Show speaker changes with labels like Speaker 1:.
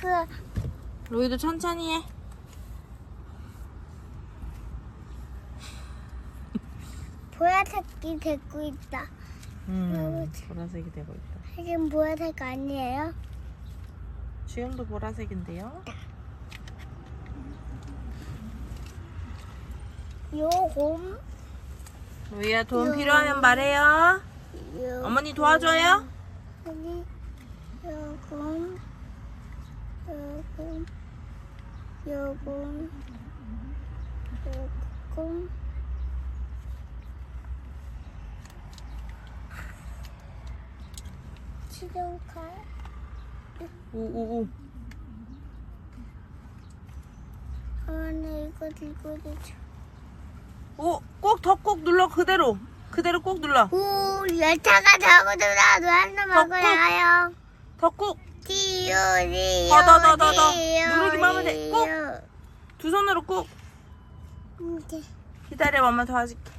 Speaker 1: 그
Speaker 2: 로이도 천천히 해.
Speaker 1: 보라색이 되고 있다.
Speaker 2: 음, 보라색이 되고 있다.
Speaker 1: 지금 보라색 아니에요?
Speaker 2: 지금도 보라색인데요.
Speaker 1: 요곰.
Speaker 2: 로이야 도움 필요하면 말해요.
Speaker 1: 요,
Speaker 2: 어머니 도와줘요.
Speaker 1: 아니. 요곰. 요곰. 요곰. 치료칼.
Speaker 2: 오오오.
Speaker 1: 어머니 이거 들고 있어.
Speaker 2: 오, 꼭 더 꼭 눌러 그대로. 그대로 꼭 눌러.
Speaker 1: 오, 열차가 타고 들어 노란노 먹으러 가요.
Speaker 2: 더 꾹.
Speaker 1: 디오디오.
Speaker 2: 더, 더, 더, 더, 더. 누르기만 하면 돼. 꾹. 두 손으로 꾹. 기다려 엄마 도와줄게.